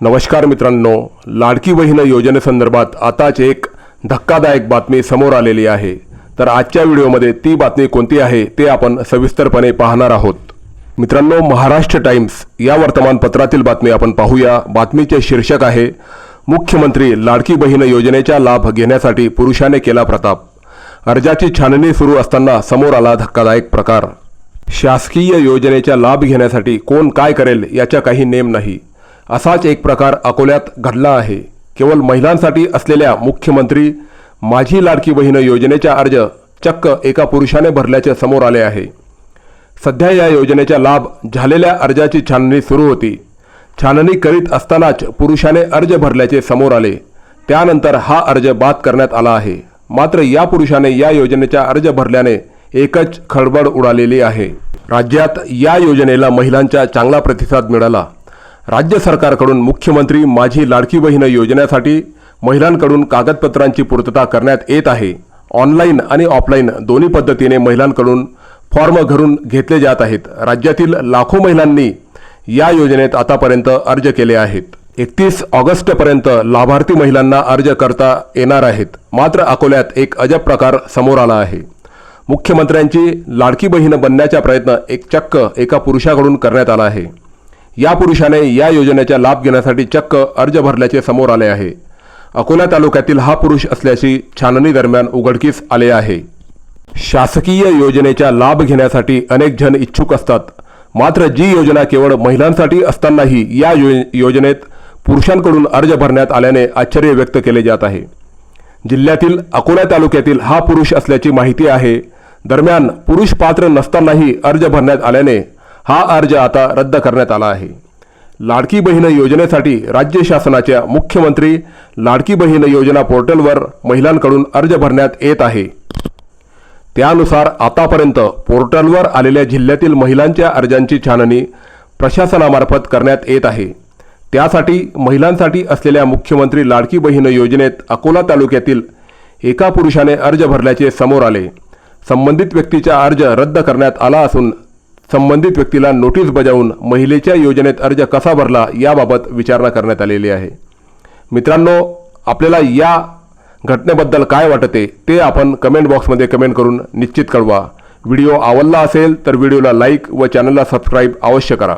नमस्कार मित्रांनो लाडकी बहीण योजनेसंदर्भात आताच एक धक्कादायक बातमी समोर आलेली आहे. तर आजच्या व्हिडिओमध्ये ती बातमी कोणती आहे ते आपण सविस्तरपणे पाहणार आहोत. मित्रांनो महाराष्ट्र टाइम्स या वर्तमानपत्रातील बातमी आपण पाहूया. बातमीचे शीर्षक आहे मुख्यमंत्री लाडकी बहीण योजनेचा लाभ घेण्यासाठी पुरुषाने केला प्रताप. अर्जाची छाननी सुरू असताना समोर आला धक्कादायक प्रकार. शासकीय योजनेचा लाभ घेण्यासाठी कोण काय करेल याचा काही नेम नाही. असाच एक प्रकार अकोल्यात घडला आहे. केवळ महिलांसाठी असलेल्या मुख्यमंत्री माझी लाडकी बहीण योजनेचा अर्ज चक्क एका पुरुषाने भरल्याचे समोर आले आहे. सध्या या योजनेचा लाभ झालेल्या अर्जाची छाननी सुरू होती. छाननी करीत असतानाच पुरुषाने अर्ज भरल्याचे समोर आले. त्यानंतर हा अर्ज बाद करण्यात आला आहे. मात्र या पुरुषाने या योजनेचा अर्ज भरल्याने एकच खळबळ उडालेली आहे. राज्यात या योजनेला महिलांचा चांगला प्रतिसाद मिळाला. राज्य सरकारकडून मुख्यमंत्री माझी लाडकी बहीण योजनेसाठी महिलांकडून कागदपत्रांची पूर्तता करण्यात येत आहे. ऑनलाईन आणि ऑफलाईन दोन्ही पद्धतीने महिलांकडून फॉर्म घरून घेतले जात आहेत. राज्यातील लाखो महिलांनी या योजनेत आतापर्यंत अर्ज केले आहेत. एकतीस ऑगस्टपर्यंत लाभार्थी महिलांना अर्ज करता येणार आहेत. मात्र अकोल्यात एक अजब प्रकार समोर आला आहे. मुख्यमंत्र्यांची लाडकी बहीण बनण्याचा प्रयत्न एक चक्क एका पुरुषाकडून करण्यात आला आहे. या पुरुषाने या योजनेचा लाभ घेण्यासाठी चक्क अर्ज भरल्याचे समोर आले आहे. अकोला तालुक्यातील हा पुरुष असल्याची छाननी दरम्यान उघडकीस आले आहे. शासकीय योजनेचा लाभ घेण्यासाठी अनेक जण इच्छुक असतात. मात्र जी योजना केवळ महिलांसाठी असतानाही या यो योजनेत पुरुषांकडून अर्ज भरण्यात आल्याने आश्चर्य व्यक्त केले जात आहे. जिल्ह्यातील अकोला तालुक्यातील हा पुरुष असल्याची माहिती आहे. दरम्यान पुरुष पात्र नसतानाही अर्ज भरण्यात आल्याने हा अर्ज आता रद्द करण्यात आला आहे. लाडकी बहीण योजनेसाठी राज्य शासनाच्या मुख्यमंत्री लाडकी बहीण योजना पोर्टलवर महिलांकडून अर्ज भरण्यात येत आहे. त्यानुसार आतापर्यंत पोर्टलवर आलेल्या जिल्ह्यातील महिलांच्या अर्जांची छाननी प्रशासनामार्फत करण्यात येत आहे. त्यासाठी महिलांसाठी असलेल्या मुख्यमंत्री लाडकी बहीण योजनेत अकोला तालुक्यातील एका पुरुषाने अर्ज भरल्याचे समोर आले. संबंधित व्यक्तीचा अर्ज रद्द करण्यात आला असून संबंधित व्यक्तीला नोटीस बजावून महिलेच्या योजनेत अर्ज कसा भरला याबाबत विचारणा करण्यात आलेली आहे. मित्रांनो आपल्याला या घटनेबद्दल काय वाटते ते आपण कमेंट बॉक्समध्ये कमेंट करून निश्चित कळवा. व्हिडिओ आवडला असेल तर व्हिडिओला लाईक व चॅनलला सबस्क्राईब अवश्य करा.